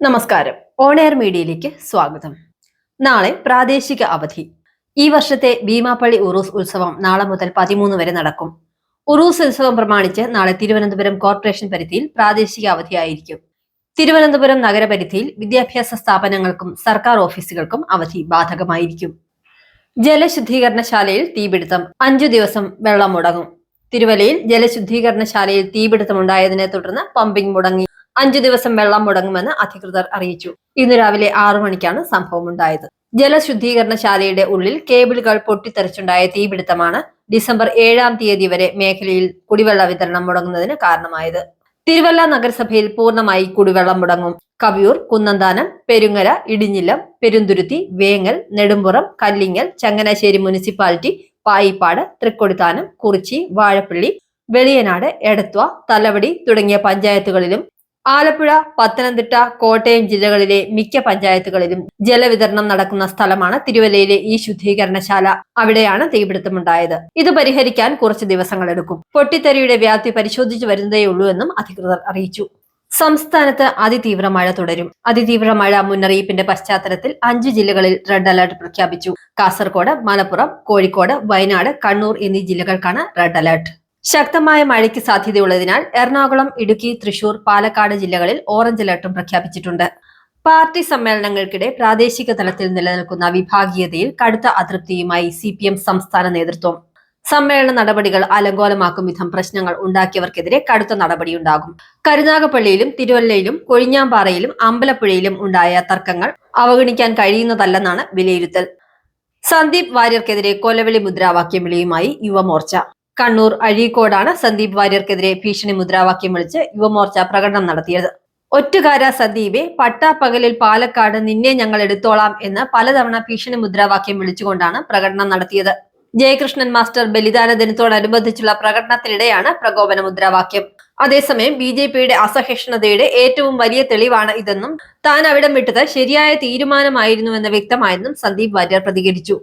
നമസ്കാരം. On air മീഡിയയിലേക്ക് സ്വാഗതം. നാളെ പ്രാദേശിക അവധി. ഈ വർഷത്തെ ഭീമാപ്പള്ളി ഉറൂസ് ഉത്സവം നാളെ മുതൽ പതിമൂന്ന് വരെ നടക്കും. ഉറൂസ് ഉത്സവം പ്രമാണിച്ച് നാളെ തിരുവനന്തപുരം കോർപ്പറേഷൻ പരിധിയിൽ പ്രാദേശിക അവധിയായിരിക്കും തിരുവനന്തപുരം നഗരപരിധിയിൽ വിദ്യാഭ്യാസ സ്ഥാപനങ്ങൾക്കും സർക്കാർ ഓഫീസുകൾക്കും അവധി ബാധകമായിരിക്കും. ജലശുദ്ധീകരണശാലയിൽ തീപിടുത്തം. അഞ്ചു ദിവസം വെള്ളം മുടങ്ങും. തിരുവലയിൽ ജലശുദ്ധീകരണശാലയിൽ തീപിടുത്തമുണ്ടായതിനെ തുടർന്ന് പമ്പിംഗ് മുടങ്ങി. അഞ്ചു ദിവസം വെള്ളം മുടങ്ങുമെന്ന് അധികൃതർ അറിയിച്ചു. ഇന്ന് രാവിലെ ആറു മണിക്കാണ് സംഭവം ഉണ്ടായത് ജലശുദ്ധീകരണശാലയുടെ ഉള്ളിൽ കേബിളുകൾ പൊട്ടിത്തെറിച്ചുണ്ടായ തീപിടുത്തമാണ് ഡിസംബർ ഏഴാം തീയതി വരെ മേഖലയിൽ കുടിവെള്ള വിതരണം മുടങ്ങുന്നതിന് കാരണമായത്. തിരുവല്ല നഗരസഭയിൽ പൂർണമായി കുടിവെള്ളം മുടങ്ങും. കവിയൂർ കുന്നന്താനം പെരുങ്ങര ഇടിഞ്ഞിലം പെരുന്തുരുത്തി വേങ്ങൽ നെടുമ്പുറം കല്ലിങ്ങൽ ചങ്ങനാശ്ശേരി മുനിസിപ്പാലിറ്റി പായിപ്പാട് തൃക്കൊടിത്താനം കുറിച്ചി വാഴപ്പള്ളി വെളിയനാട് എടത്വ തലവടി തുടങ്ങിയ പഞ്ചായത്തുകളിലും ആലപ്പുഴ പത്തനംതിട്ട കോട്ടയം ജില്ലകളിലെ മിക്ക പഞ്ചായത്തുകളിലും ജലവിതരണം നടക്കുന്ന സ്ഥലമാണ് തിരുവല്ലയിലെ ഈ ശുദ്ധീകരണശാല. അവിടെയാണ് തീപിടുത്തമുണ്ടായത്. ഇത് പരിഹരിക്കാൻ കുറച്ച് ദിവസങ്ങളെടുക്കും പൊട്ടിത്തെറിയുടെ വ്യാപ്തി പരിശോധിച്ചു വരുന്നതേയുള്ളൂ എന്നും അധികൃതർ അറിയിച്ചു. സംസ്ഥാനത്ത് അതിതീവ്ര മഴ തുടരും. അതിതീവ്ര മഴ മുന്നറിയിപ്പിന്റെ പശ്ചാത്തലത്തിൽ അഞ്ച് ജില്ലകളിൽ റെഡ് അലർട്ട് പ്രഖ്യാപിച്ചു. കാസർഗോഡ് മലപ്പുറം കോഴിക്കോട് വയനാട് കണ്ണൂർ എന്നീ ജില്ലകൾക്കാണ് റെഡ് അലർട്ട്. ശക്തമായ മഴയ്ക്ക് സാധ്യതയുള്ളതിനാൽ എറണാകുളം ഇടുക്കി തൃശൂർ പാലക്കാട് ജില്ലകളിൽ ഓറഞ്ച് അലർട്ടും പ്രഖ്യാപിച്ചിട്ടുണ്ട്. പാർട്ടി സമ്മേളനങ്ങൾക്കിടെ പ്രാദേശിക തലത്തിൽ നിലനിൽക്കുന്ന വിഭാഗീയതയിൽ കടുത്ത അതൃപ്തിയുമായി സി പി എം സംസ്ഥാന നേതൃത്വം. സമ്മേളന നടപടികൾ അലങ്കോലമാക്കും വിധം പ്രശ്നങ്ങൾ ഉണ്ടാക്കിയവർക്കെതിരെ കടുത്ത നടപടിയുണ്ടാകും. കരുനാഗപ്പള്ളിയിലും തിരുവല്ലയിലും കൊഴിഞ്ഞാമ്പാറയിലും അമ്പലപ്പുഴയിലും ഉണ്ടായ തർക്കങ്ങൾ അവഗണിക്കാൻ കഴിയുന്നതല്ലെന്നാണ് വിലയിരുത്തൽ. സന്ദീപ് വാര്യർക്കെതിരെ കൊലവിളി മുദ്രാവാക്യം വിളിയുമായി യുവമോർച്ച. കണ്ണൂർ അഴീക്കോടാണ് സന്ദീപ് വാര്യർക്കെതിരെ ഭീഷണി മുദ്രാവാക്യം വിളിച്ച് യുവമോർച്ച പ്രകടനം നടത്തിയത്. ഒറ്റുകാര സന്ദീപെ പട്ടാപ്പകലിൽ പാലക്കാട് നിന്നെ ഞങ്ങൾ എടുത്തോളാം എന്ന് പലതവണ ഭീഷണി മുദ്രാവാക്യം വിളിച്ചുകൊണ്ടാണ് പ്രകടനം നടത്തിയത്. ജയകൃഷ്ണൻ മാസ്റ്റർ ബലിദാന ദിനത്തോടനുബന്ധിച്ചുള്ള പ്രകടനത്തിനിടെയാണ് പ്രകോപന മുദ്രാവാക്യം. അതേസമയം ബി ജെ പിയുടെ അസഹിഷ്ണുതയുടെ ഏറ്റവും വലിയ തെളിവാണ് ഇതെന്നും താൻ അവിടം വിട്ടത് ശരിയായ തീരുമാനമായിരുന്നുവെന്ന് വ്യക്തമായെന്നും സന്ദീപ് വാര്യർ പ്രതികരിച്ചു.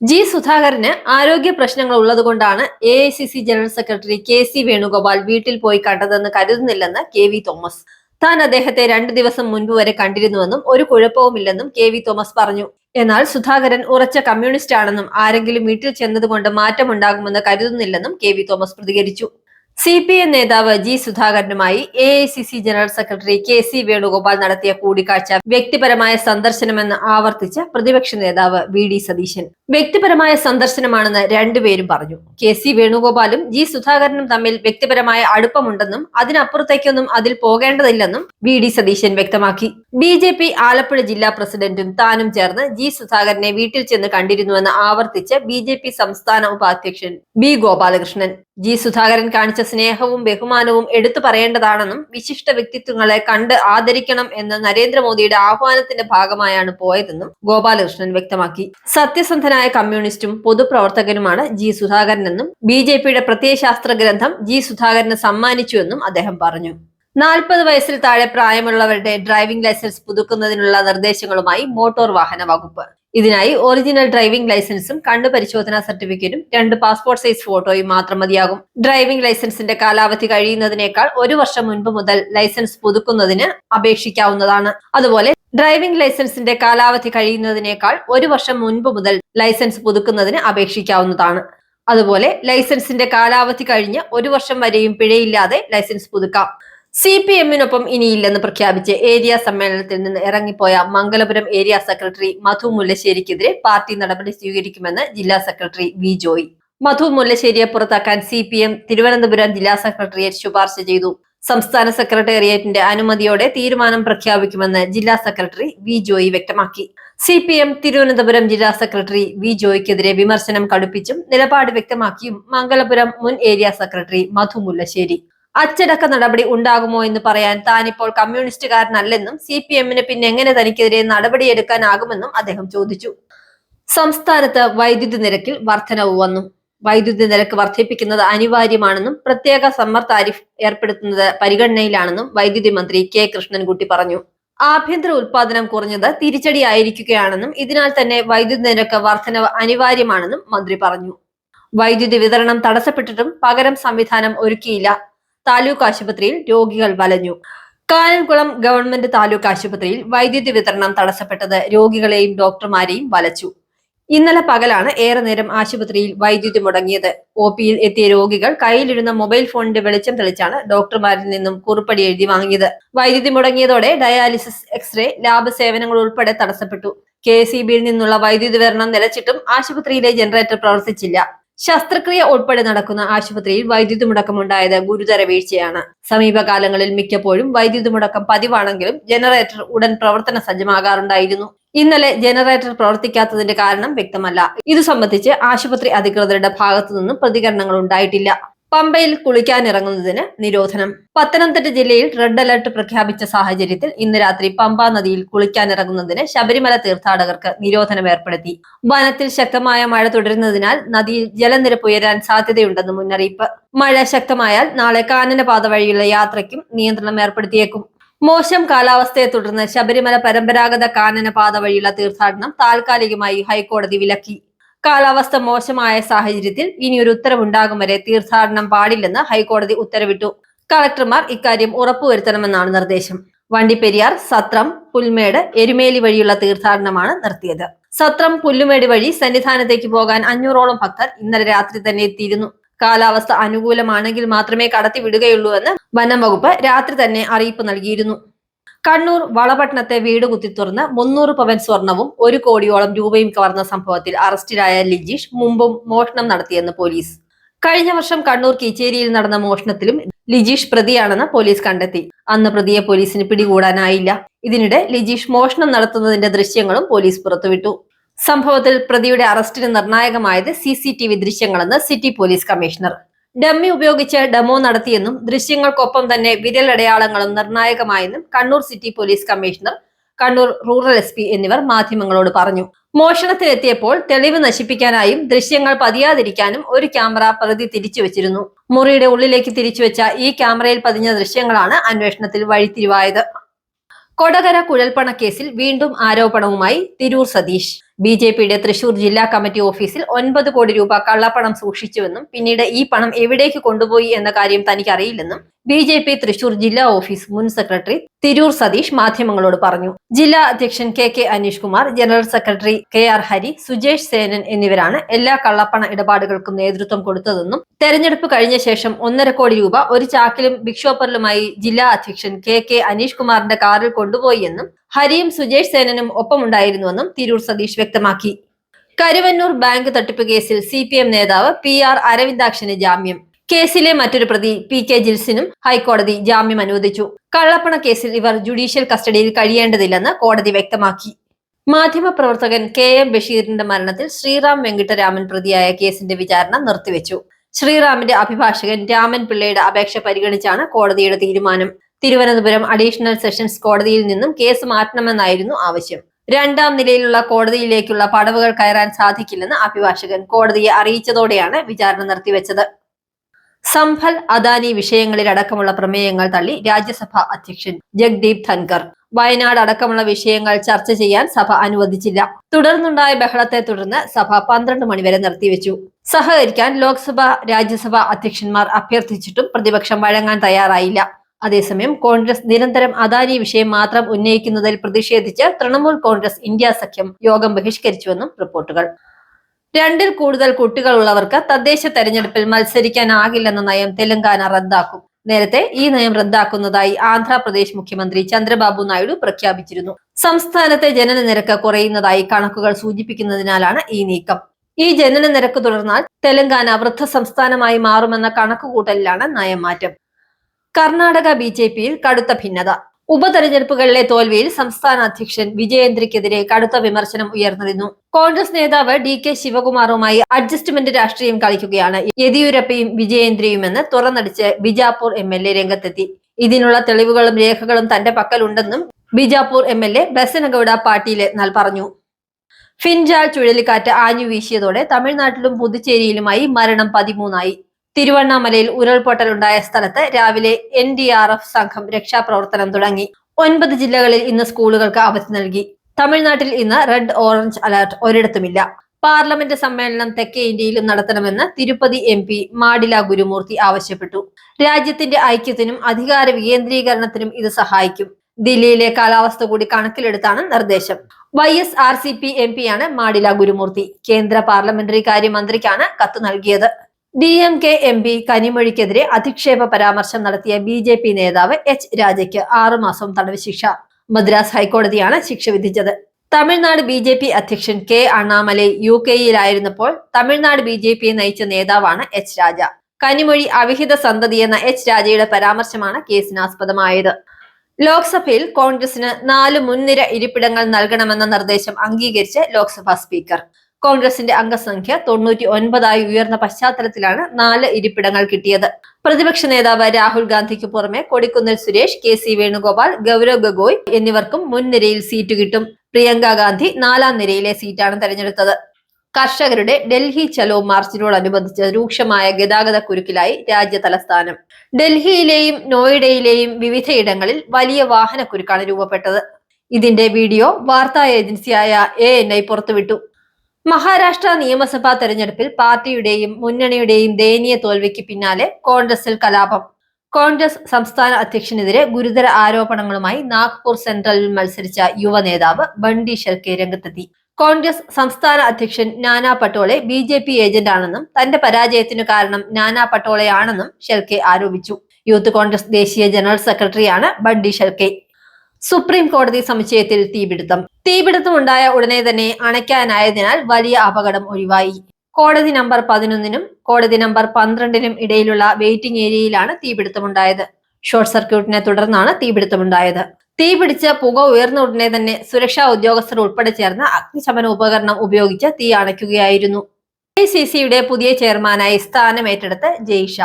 ജി സുധാകരന് ആരോഗ്യ പ്രശ്നങ്ങൾ ഉള്ളതുകൊണ്ടാണ് A I C C general secretary K C Venugopal വീട്ടിൽ പോയി കണ്ടതെന്ന് കരുതുന്നില്ലെന്ന് കെ വി തോമസ്. താൻ അദ്ദേഹത്തെ രണ്ടു ദിവസം മുൻപ് വരെ കണ്ടിരുന്നുവെന്നും ഒരു കുഴപ്പവുമില്ലെന്നും കെ വി തോമസ് പറഞ്ഞു. എന്നാൽ സുധാകരൻ ഉറച്ച കമ്മ്യൂണിസ്റ്റ് ആണെന്നും ആരെങ്കിലും വീട്ടിൽ ചെന്നതുകൊണ്ട് മാറ്റമുണ്ടാകുമെന്ന് കരുതുന്നില്ലെന്നും കെ വി തോമസ് പ്രതികരിച്ചു. സി പി എം നേതാവ് G സുധാകരനുമായി A I C C general secretary K C Venugopal നടത്തിയ കൂടിക്കാഴ്ച വ്യക്തിപരമായ സന്ദർശനമെന്ന് ആവർത്തിച്ച് പ്രതിപക്ഷ നേതാവ് വി ഡി സതീശൻ. വ്യക്തിപരമായ സന്ദർശനമാണെന്ന് രണ്ടുപേരും പറഞ്ഞു. കെ സി വേണുഗോപാലും ജി സുധാകരനും തമ്മിൽ വ്യക്തിപരമായ അടുപ്പമുണ്ടെന്നും അതിനപ്പുറത്തേക്കൊന്നും അതിൽ പോകേണ്ടതില്ലെന്നും വി ഡി സതീശൻ വ്യക്തമാക്കി. ബി ജെ പി ആലപ്പുഴ ജില്ലാ പ്രസിഡന്റും താനും ചേർന്ന് ജി സുധാകരനെ വീട്ടിൽ ചെന്ന് കണ്ടിരുന്നുവെന്ന് ആവർത്തിച്ച് ബി ജെ പി സംസ്ഥാന ഉപാധ്യക്ഷൻ ബി ഗോപാലകൃഷ്ണൻ. ജി സുധാകരൻ കാണിച്ച സ്നേഹവും ബഹുമാനവും എടുത്തു പറയേണ്ടതാണെന്നും വിശിഷ്ട വ്യക്തിത്വങ്ങളെ കണ്ട് ആദരിക്കണം എന്ന നരേന്ദ്രമോദിയുടെ ആഹ്വാനത്തിന്റെ ഭാഗമായാണ് പോയതെന്നും ഗോപാലകൃഷ്ണൻ വ്യക്തമാക്കി. സത്യസന്ധനായ കമ്മ്യൂണിസ്റ്റും പൊതുപ്രവർത്തകനുമാണ് ജി സുധാകരനെന്നും ബി ജെ പിയുടെ പ്രത്യയശാസ്ത്ര ഗ്രന്ഥം ജി സുധാകരന് സമ്മാനിച്ചുവെന്നും അദ്ദേഹം പറഞ്ഞു. നാൽപ്പത് വയസ്സിൽ താഴെ പ്രായമുള്ളവരുടെ ഡ്രൈവിംഗ് ലൈസൻസ് പുതുക്കുന്നതിനുള്ള നിർദ്ദേശങ്ങളുമായി മോട്ടോർ വാഹന വകുപ്പ്. ഇതിനായി ഒറിജിനൽ ഡ്രൈവിംഗ് ലൈസൻസും കണ്ണു പരിശോധനാ സർട്ടിഫിക്കറ്റും രണ്ട് പാസ്പോർട്ട് സൈസ് ഫോട്ടോയും മാത്രം മതിയാകും. ഡ്രൈവിംഗ് ലൈസൻസിന്റെ കാലാവധി കഴിയുന്നതിനേക്കാൾ ഒരു വർഷം മുൻപ് മുതൽ ലൈസൻസ് പുതുക്കുന്നതിന് അപേക്ഷിക്കാവുന്നതാണ്. അതുപോലെ ഡ്രൈവിംഗ് ലൈസൻസിന്റെ കാലാവധി കഴിയുന്നതിനേക്കാൾ ഒരു വർഷം മുൻപ് മുതൽ ലൈസൻസ് പുതുക്കുന്നതിന് അപേക്ഷിക്കാവുന്നതാണ്. അതുപോലെ ലൈസൻസിന്റെ കാലാവധി കഴിഞ്ഞ് ഒരു വർഷം വരെയും പിഴയില്ലാതെ ലൈസൻസ് പുതുക്കാം. സി പി എമ്മിനൊപ്പം ഇനിയില്ലെന്ന് പ്രഖ്യാപിച്ച് ഏരിയ സമ്മേളനത്തിൽ നിന്ന് ഇറങ്ങിപ്പോയ മംഗലപുരം ഏരിയ സെക്രട്ടറി മധു മുല്ലശ്ശേരിക്കെതിരെ പാർട്ടി നടപടി സ്വീകരിക്കുമെന്ന് ജില്ലാ സെക്രട്ടറി വി ജോയ്. മധു മുല്ലശ്ശേരിയെ പുറത്താക്കാൻ സി പി എം തിരുവനന്തപുരം ജില്ലാ സെക്രട്ടേറിയറ്റ് ശുപാർശ ചെയ്തു. സംസ്ഥാന സെക്രട്ടേറിയറ്റിന്റെ അനുമതിയോടെ തീരുമാനം പ്രഖ്യാപിക്കുമെന്ന് ജില്ലാ സെക്രട്ടറി വി ജോയി വ്യക്തമാക്കി. സി പി എം തിരുവനന്തപുരം ജില്ലാ സെക്രട്ടറി വി ജോയ്ക്കെതിരെ വിമർശനം കടുപ്പിച്ചും നിലപാട് വ്യക്തമാക്കിയും മംഗലപുരം മുൻ ഏരിയ സെക്രട്ടറി മധു മുല്ലശ്ശേരി. അച്ചടക്ക നടപടി ഉണ്ടാകുമോ എന്ന് പറയാൻ ഇപ്പോൾ കമ്മ്യൂണിസ്റ്റുകാരനല്ലെന്നും സി പി എമ്മിന് പിന്നെ എങ്ങനെ തനിക്കെതിരെ നടപടിയെടുക്കാനാകുമെന്നും അദ്ദേഹം ചോദിച്ചു. സംസ്ഥാനത്ത് വൈദ്യുതി നിരക്കിൽ വർധനവ് വന്നു. വൈദ്യുതി നിരക്ക് വർദ്ധിപ്പിക്കുന്നത് അനിവാര്യമാണെന്നും പ്രത്യേക സമ്മർ താരിഫ് ഏർപ്പെടുത്തുന്നത് പരിഗണനയിലാണെന്നും വൈദ്യുതി മന്ത്രി കെ കൃഷ്ണൻകുട്ടി പറഞ്ഞു. ആഭ്യന്തര ഉൽപാദനം കുറഞ്ഞത് തിരിച്ചടിയായിരിക്കുകയാണെന്നും ഇതിനാൽ തന്നെ വൈദ്യുതി നിരക്ക് വർധനവ് അനിവാര്യമാണെന്നും മന്ത്രി പറഞ്ഞു. വൈദ്യുതി വിതരണം തടസ്സപ്പെട്ടിട്ടും പകരം സംവിധാനം ഒരുക്കിയില്ല. താലൂക്ക് ആശുപത്രിയിൽ രോഗികൾ വലഞ്ഞു. കായംകുളം ഗവൺമെന്റ് താലൂക്ക് ആശുപത്രിയിൽ വൈദ്യുതി വിതരണം തടസ്സപ്പെട്ടത് രോഗികളെയും ഡോക്ടർമാരെയും വലച്ചു. ഇന്നലെ പകലാണ് ഏറെ നേരം ആശുപത്രിയിൽ വൈദ്യുതി മുടങ്ങിയത്. ഒ പിയിൽ എത്തിയ രോഗികൾ കയ്യിലിരുന്ന മൊബൈൽ ഫോണിന്റെ വെളിച്ചം തെളിച്ചാണ് ഡോക്ടർമാരിൽ നിന്നും കുറിപ്പടി എഴുതി വാങ്ങിയത്. വൈദ്യുതി മുടങ്ങിയതോടെ ഡയാലിസിസ് എക്സ്റേ ലാബ് സേവനങ്ങൾ ഉൾപ്പെടെ തടസ്സപ്പെട്ടു. കെ നിന്നുള്ള വൈദ്യുതി വിതരണം നിലച്ചിട്ടും ആശുപത്രിയിലെ ജനറേറ്റർ പ്രവർത്തിച്ചില്ല. ശസ്ത്രക്രിയ ഉൾപ്പെടെ നടക്കുന്ന ആശുപത്രിയിൽ വൈദ്യുതി മുടക്കമുണ്ടായത് ഗുരുതര വീഴ്ചയാണ് സമീപകാലങ്ങളിൽ മിക്കപ്പോഴും വൈദ്യുതി മുടക്കം പതിവാണെങ്കിലും ജനറേറ്റർ ഉടൻ പ്രവർത്തന സജ്ജമാകാറുണ്ടായിരുന്നു. ഇന്നലെ ജനറേറ്റർ പ്രവർത്തിക്കാത്തതിന്റെ കാരണം വ്യക്തമല്ല. ഇത് സംബന്ധിച്ച് ആശുപത്രി അധികൃതരുടെ ഭാഗത്തു നിന്നും പ്രതികരണങ്ങൾ ഉണ്ടായിട്ടില്ല. പമ്പയിൽ കുളിക്കാനിറങ്ങുന്നതിന് നിരോധനം. പത്തനംതിട്ട ജില്ലയിൽ റെഡ് അലർട്ട് പ്രഖ്യാപിച്ച സാഹചര്യത്തിൽ ഇന്ന് രാത്രി പമ്പ നദിയിൽ കുളിക്കാനിറങ്ങുന്നതിന് ശബരിമല തീർത്ഥാടകർക്ക് നിരോധനം ഏർപ്പെടുത്തി. വനത്തിൽ ശക്തമായ മഴ തുടരുന്നതിനാൽ നദിയിൽ ജലനിരപ്പ് ഉയരാൻ സാധ്യതയുണ്ടെന്ന് മുന്നറിയിപ്പ്. മഴ ശക്തമായാൽ നാളെ കാനനപാത വഴിയുള്ള യാത്രയ്ക്കും നിയന്ത്രണം ഏർപ്പെടുത്തിയേക്കും. മോശം കാലാവസ്ഥയെ തുടർന്ന് ശബരിമല പരമ്പരാഗത കാനനപാത വഴിയുള്ള തീർത്ഥാടനം താൽക്കാലികമായി ഹൈക്കോടതി വിലക്കി. കാലാവസ്ഥ മോശമായ സാഹചര്യത്തിൽ ഇനി ഒരു ഉത്തരവുണ്ടാകും വരെ തീർത്ഥാടനം പാടില്ലെന്ന് ഹൈക്കോടതി ഉത്തരവിട്ടു. കളക്ടർമാർ ഇക്കാര്യം ഉറപ്പുവരുത്തണമെന്നാണ് നിർദ്ദേശം. വണ്ടിപ്പെരിയാർ സത്രം പുൽമേട് എരുമേലി വഴിയുള്ള തീർത്ഥാടനമാണ് നിർത്തിയത്. സത്രം പുല്ലുമേട് വഴി സന്നിധാനത്തേക്ക് പോകാൻ അഞ്ഞൂറോളം ഭക്തർ ഇന്നലെ രാത്രി തന്നെ എത്തിയിരുന്നു. കാലാവസ്ഥ അനുകൂലമാണെങ്കിൽ മാത്രമേ കടത്തി വിടുകയുള്ളൂ എന്ന് വനം വകുപ്പ് രാത്രി തന്നെ അറിയിപ്പ് നൽകിയിരുന്നു. കണ്ണൂർ വളപട്ടണത്തെ വീട് കുത്തിത്തുറന്ന് മുന്നൂറ് പവൻ സ്വർണവും ഒരു കോടിയോളം രൂപയും കവർന്ന സംഭവത്തിൽ അറസ്റ്റിലായ ലിജീഷ് മുമ്പും മോഷണം നടത്തിയെന്ന് പോലീസ്. കഴിഞ്ഞ വർഷം കണ്ണൂർ കീച്ചേരിയിൽ നടന്ന മോഷണത്തിലും ലിജീഷ് പ്രതിയാണെന്ന് പോലീസ് കണ്ടെത്തി. അന്ന് പ്രതിയെ പോലീസിന് പിടികൂടാനായില്ല. ഇതിനിടെ ലിജീഷ് മോഷണം നടത്തുന്നതിന്റെ ദൃശ്യങ്ങളും പോലീസ് പുറത്തുവിട്ടു. സംഭവത്തിൽ പ്രതിയുടെ അറസ്റ്റിന് നിർണായകമായത് സി സി ടി വി ദൃശ്യങ്ങളെന്ന് സിറ്റി പോലീസ് കമ്മീഷണർ. ഡമ്മി ഉപയോഗിച്ച് ഡെമോ നടത്തിയെന്നും ദൃശ്യങ്ങൾക്കൊപ്പം തന്നെ വിരലടയാളങ്ങളും നിർണായകമായെന്നും Kannur city police commissioner Kannur rural S P എന്നിവർ മാധ്യമങ്ങളോട് പറഞ്ഞു. മോഷണത്തിനെത്തിയപ്പോൾ തെളിവ് നശിപ്പിക്കാനായും ദൃശ്യങ്ങൾ പതിയാതിരിക്കാനും ഒരു ക്യാമറ പ്രതി തിരിച്ചു വെച്ചിരുന്നു മുറിയുടെ ഉള്ളിലേക്ക് തിരിച്ചുവെച്ച ഈ ക്യാമറയിൽ പതിഞ്ഞ ദൃശ്യങ്ങളാണ് അന്വേഷണത്തിൽ വഴിത്തിരിവായത്. കൊടകര കുഴൽപ്പണ കേസിൽ വീണ്ടും ആരോപണവുമായി തിരൂർ സതീഷ്. ബി ജെ പിയുടെ തൃശൂർ ജില്ലാ കമ്മിറ്റി ഓഫീസിൽ ഒൻപത് കോടി രൂപ കള്ളപ്പണം സൂക്ഷിച്ചുവെന്നും പിന്നീട് ഈ പണം എവിടേക്ക് കൊണ്ടുപോയി എന്ന കാര്യം തനിക്ക് അറിയില്ലെന്നും ബി ജെ പി തൃശൂർ ജില്ലാ ഓഫീസ് മുൻ സെക്രട്ടറി തിരൂർ സതീഷ് മാധ്യമങ്ങളോട് പറഞ്ഞു. ജില്ലാ അധ്യക്ഷൻ K K Aneesh Kumar general secretary K R Hari Sujesh Senan എന്നിവരാണ് എല്ലാ കള്ളപ്പണ ഇടപാടുകൾക്കും നേതൃത്വം കൊടുത്തതെന്നും തെരഞ്ഞെടുപ്പ് കഴിഞ്ഞ ശേഷം ഒന്നര കോടി രൂപ ഒരു ചാക്കിലും ഭിക്ഷോപ്പറിലുമായി ജില്ലാ അധ്യക്ഷൻ കെ കെ അനീഷ് കുമാറിന്റെ കാറിൽ കൊണ്ടുപോയി എന്നും ഹരിയും സുജേഷ് സേനനും ഒപ്പമുണ്ടായിരുന്നുവെന്നും തിരൂർ സതീഷ് വ്യക്തമാക്കി. കരുവന്നൂർ ബാങ്ക് തട്ടിപ്പ് കേസിൽ സി പി എം നേതാവ് പി ആർ അരവിന്ദാക്ഷന് ജാമ്യം. കേസിലെ മറ്റൊരു പ്രതി പി കെ ജിൽസിനും ഹൈക്കോടതി ജാമ്യം അനുവദിച്ചു. കള്ളപ്പണ കേസിൽ ഇവർ ജുഡീഷ്യൽ കസ്റ്റഡിയിൽ കഴിയേണ്ടതില്ലെന്ന് കോടതി വ്യക്തമാക്കി. മാധ്യമപ്രവർത്തകൻ കെ എം ബഷീറിന്റെ മരണത്തിൽ ശ്രീറാം വെങ്കിട്ടരാമൻ പ്രതിയായ കേസിന്റെ വിചാരണ നിർത്തിവെച്ചു. ശ്രീറാമിന്റെ അഭിഭാഷകൻ രാമൻ പിള്ളയുടെ അപേക്ഷ പരിഗണിച്ചാണ് കോടതിയുടെ തീരുമാനം. തിരുവനന്തപുരം അഡീഷണൽ സെഷൻസ് കോടതിയിൽ നിന്നും കേസ് മാറ്റണമെന്നായിരുന്നു ആവശ്യം. രണ്ടാം നിലയിലുള്ള കോടതിയിലേക്കുള്ള പടവുകൾ കയറാൻ സാധിക്കില്ലെന്ന് അഭിഭാഷകൻ കോടതിയെ അറിയിച്ചതോടെയാണ് വിചാരണ നിർത്തിവെച്ചത്. സംഭൽ അദാനി വിഷയങ്ങളിൽ അടക്കമുള്ള പ്രമേയങ്ങൾ തള്ളി രാജ്യസഭ അധ്യക്ഷൻ ജഗ്ദീപ് ധൻകർ വയനാട് അടക്കമുള്ള വിഷയങ്ങൾ ചർച്ച ചെയ്യാൻ സഭ അനുവദിച്ചില്ല. തുടർന്നുണ്ടായ ബഹളത്തെ തുടർന്ന് സഭ പന്ത്രണ്ട് മണിവരെ നിർത്തിവെച്ചു. സഹകരിക്കാൻ ലോക്സഭ രാജ്യസഭ അധ്യക്ഷന്മാർ അഭ്യർത്ഥിച്ചിട്ടും പ്രതിപക്ഷം വഴങ്ങാൻ തയ്യാറായില്ല. അതേസമയം കോൺഗ്രസ് നിരന്തരം അദാനി വിഷയം മാത്രം ഉന്നയിക്കുന്നതിൽ പ്രതിഷേധിച്ച് തൃണമൂൽ കോൺഗ്രസ് ഇന്ത്യ സഖ്യം യോഗം ബഹിഷ്കരിച്ചുവെന്നും റിപ്പോർട്ടുകൾ. രണ്ടിൽ കൂടുതൽ കുട്ടികളുള്ളവർക്ക് തദ്ദേശ തെരഞ്ഞെടുപ്പിൽ മത്സരിക്കാനാകില്ലെന്ന നയം തെലങ്കാന റദ്ദാക്കും. നേരത്തെ ഈ നയം റദ്ദാക്കുന്നതായി ആന്ധ്രാപ്രദേശ് മുഖ്യമന്ത്രി ചന്ദ്രബാബു നായിഡു പ്രഖ്യാപിച്ചിരുന്നു. സംസ്ഥാനത്തെ ജനന നിരക്ക് കുറയുന്നതായി കണക്കുകൾ സൂചിപ്പിക്കുന്നതിനാലാണ് ഈ നീക്കം. ഈ ജനന നിരക്ക് തുടർന്നാൽ തെലങ്കാന വൃദ്ധ സംസ്ഥാനമായി മാറുമെന്ന കണക്കുകൂട്ടലിലാണ് നയമാറ്റം. കർണാടക ബി ജെ പിയിൽ കടുത്ത ഭിന്നത. ഉപതെരഞ്ഞെടുപ്പുകളിലെ തോൽവിയിൽ സംസ്ഥാന അധ്യക്ഷൻ വിജയേന്ദ്രയ്ക്കെതിരെ കടുത്ത വിമർശനം ഉയർന്നിരുന്നു. കോൺഗ്രസ് നേതാവ് ഡി കെ ശിവകുമാറുമായി അഡ്ജസ്റ്റ്മെന്റ് രാഷ്ട്രീയം കളിക്കുകയാണ് യെദിയൂരപ്പയും വിജയേന്ദ്രയുമെന്ന് തുറന്നടിച്ച് ബിജാപൂർ എം എൽ എ രംഗത്തെത്തി. ഇതിനുള്ള തെളിവുകളും രേഖകളും തന്റെ പക്കലുണ്ടെന്നും Bijapur M L A Basanagouda Patil പറഞ്ഞു. ഫിൻജാൽ ചുഴലിക്കാറ്റ് ആഞ്ഞു വീശിയതോടെ തമിഴ്നാട്ടിലും പുതുച്ചേരിയിലുമായി മരണം പതിമൂന്നായി. തിരുവണ്ണാമലയിൽ ഉരുൾപൊട്ടലുണ്ടായ സ്ഥലത്ത് രാവിലെ എൻ ഡി ആർ എഫ് സംഘം രക്ഷാപ്രവർത്തനം തുടങ്ങി. ഒൻപത് ജില്ലകളിൽ ഇന്ന് സ്കൂളുകൾക്ക് അവധി നൽകി. തമിഴ്നാട്ടിൽ ഇന്ന് റെഡ് ഓറഞ്ച് അലർട്ട് ഒരിടത്തുമില്ല. പാർലമെന്റ് സമ്മേളനം തെക്കേ ഇന്ത്യയിലും നടത്തണമെന്ന് തിരുപ്പതി എം പി മാഡില ഗുരുമൂർത്തി ആവശ്യപ്പെട്ടു. രാജ്യത്തിന്റെ ഐക്യത്തിനും അധികാര വികേന്ദ്രീകരണത്തിനും ഇത് സഹായിക്കും. ദില്ലിയിലെ കാലാവസ്ഥ കൂടി കണക്കിലെടുത്താണ് നിർദ്ദേശം. Y S R C P M പിയാണ് മാഡില ഗുരുമൂർത്തി. കേന്ദ്ര പാർലമെന്ററി കാര്യ മന്ത്രിക്കാണ് കത്ത് നൽകിയത്. D M K M P കനിമൊഴിക്കെതിരെ അധിക്ഷേപ പരാമർശം നടത്തിയ ബി ജെ പി നേതാവ് എച്ച് രാജയ്ക്ക് ആറുമാസം തടവ് ശിക്ഷ മദ്രാസ് ഹൈക്കോടതിയാണ് ശിക്ഷ വിധിച്ചത്. തമിഴ്നാട് ബി ജെ പി അധ്യക്ഷൻ കെ അണ്ണാമലൈ യു കെയിലായിരുന്നപ്പോൾ തമിഴ്നാട് ബി ജെ പിയെ നയിച്ച നേതാവാണ് എച്ച് രാജ. കനിമൊഴി അവിഹിത സന്തതി എന്ന എച്ച് രാജയുടെ പരാമർശമാണ് കേസിനാസ്പദമായത്. ലോക്സഭയിൽ കോൺഗ്രസിന് നാല് മുൻനിര ഇരിപ്പിടങ്ങൾ നൽകണമെന്ന നിർദ്ദേശം അംഗീകരിച്ച് ലോക്സഭാ സ്പീക്കർ. കോൺഗ്രസിന്റെ അംഗസംഖ്യ തൊണ്ണൂറ്റി ഒൻപതായി ഉയർന്ന പശ്ചാത്തലത്തിലാണ് നാല് ഇരിപ്പിടങ്ങൾ കിട്ടിയത്. പ്രതിപക്ഷ നേതാവ് രാഹുൽ ഗാന്ധിക്ക് പുറമെ കൊടിക്കുന്നിൽ സുരേഷ് കെ സി വേണുഗോപാൽ ഗൗരവ് ഗഗോയ് എന്നിവർക്കും മുൻനിരയിൽ സീറ്റ് കിട്ടും. പ്രിയങ്ക ഗാന്ധി നാലാം നിരയിലെ സീറ്റാണ് തെരഞ്ഞെടുത്തത്. കർഷകരുടെ ഡൽഹി ചലോ മാർച്ചിനോടനുബന്ധിച്ച് രൂക്ഷമായ ഗതാഗത കുരുക്കിലായി രാജ്യ തലസ്ഥാനം ഡൽഹിയിലെയും നോയിഡയിലെയും വിവിധയിടങ്ങളിൽ വലിയ വാഹനക്കുരുക്കാണ് രൂപപ്പെട്ടത്. ഇതിന്റെ വീഡിയോ വാർത്താ ഏജൻസിയായ എ എൻ ഐ പുറത്തുവിട്ടു. മഹാരാഷ്ട്ര നിയമസഭാ തെരഞ്ഞെടുപ്പിൽ പാർട്ടിയുടെയും മുന്നണിയുടെയും ദയനീയ തോൽവിക്ക് പിന്നാലെ കോൺഗ്രസിൽ കലാപം. കോൺഗ്രസ് സംസ്ഥാന അധ്യക്ഷനെതിരെ ഗുരുതര ആരോപണങ്ങളുമായി നാഗ്പൂർ സെൻട്രലിൽ മത്സരിച്ച യുവ നേതാവ് ബണ്ടി ഷെൽക്കെ രംഗത്തെത്തി. കോൺഗ്രസ് സംസ്ഥാന അധ്യക്ഷൻ Nana Patole B J P ഏജന്റാണെന്നും തന്റെ പരാജയത്തിനു കാരണം നാനാ പട്ടോളെയാണെന്നും ഷെൽക്കെ ആരോപിച്ചു. യൂത്ത് കോൺഗ്രസ് ദേശീയ ജനറൽ സെക്രട്ടറിയാണ് ബണ്ടി ഷെൽക്കെ സുപ്രീം കോടതി സമുച്ചയത്തിൽ തീപിടുത്തം. തീപിടുത്തം ഉണ്ടായ ഉടനെ തന്നെ അണയ്ക്കാനായതിനാൽ വലിയ അപകടം ഒഴിവായി. കോടതി നമ്പർ പതിനൊന്നിനും കോടതി നമ്പർ പന്ത്രണ്ടിനും ഇടയിലുള്ള വെയിറ്റിംഗ് ഏരിയയിലാണ് തീപിടുത്തമുണ്ടായത്. ഷോർട്ട് സർക്യൂട്ടിനെ തുടർന്നാണ് തീപിടുത്തമുണ്ടായത്. തീ പിടിച്ച പുക ഉയർന്ന ഉടനെ തന്നെ സുരക്ഷാ ഉദ്യോഗസ്ഥർ ഉൾപ്പെടെ ചേർന്ന അഗ്നിശമന ഉപകരണം ഉപയോഗിച്ച് തീ അണയ്ക്കുകയായിരുന്നു. ഐ സി സിയുടെ പുതിയ ചെയർമാനായി സ്ഥാനമേറ്റെടുത്ത് ജയ്ഷ.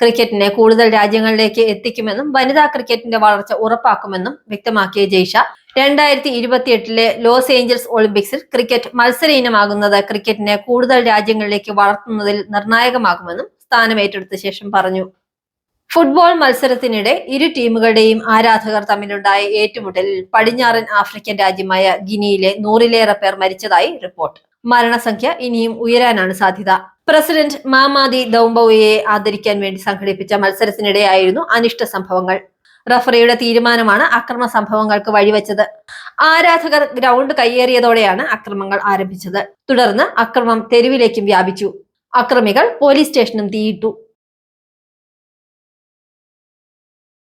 ക്രിക്കറ്റിനെ കൂടുതൽ രാജ്യങ്ങളിലേക്ക് എത്തിക്കുമെന്നും വനിതാ ക്രിക്കറ്റിന്റെ വളർച്ച ഉറപ്പാക്കുമെന്നും വ്യക്തമാക്കിയ ജയ്ഷ. രണ്ടായിരത്തി ഇരുപത്തിയെട്ടിലെ ലോസ് ഏഞ്ചൽസ് ഒളിമ്പിക്സിൽ ക്രിക്കറ്റ് മത്സര ഇനമാകുന്നത് ക്രിക്കറ്റിനെ കൂടുതൽ രാജ്യങ്ങളിലേക്ക് വളർത്തുന്നതിൽ നിർണായകമാകുമെന്നും സ്ഥാനമേറ്റെടുത്ത ശേഷം പറഞ്ഞു. ഫുട്ബോൾ മത്സരത്തിനിടെ ഇരു ടീമുകളുടെയും ആരാധകർ തമ്മിലുണ്ടായ ഏറ്റുമുട്ടലിൽ പടിഞ്ഞാറൻ ആഫ്രിക്കൻ രാജ്യമായ ഗിനിയിലെ നൂറിലേറെ പേർ മരിച്ചതായി റിപ്പോർട്ട്. മരണസംഖ്യ ഇനിയും ഉയരാനാണ് സാധ്യത. പ്രസിഡന്റ് മാമാദി ദൗംബവയെ ആദരിക്കാൻ വേണ്ടി സംഘടിപ്പിച്ച മത്സരത്തിനിടെയായിരുന്നു അനിഷ്ട സംഭവങ്ങൾ. റഫറിയുടെ തീരുമാനമാണ് അക്രമ സംഭവങ്ങൾക്ക് വഴിവെച്ചത്. ആരാധകർ ഗ്രൗണ്ട് കയ്യേറിയതോടെയാണ് അക്രമങ്ങൾ ആരംഭിച്ചത്. തുടർന്ന് അക്രമം തെരുവിലേക്കും വ്യാപിച്ചു. അക്രമികൾ പോലീസ് സ്റ്റേഷനും തീയിട്ടു.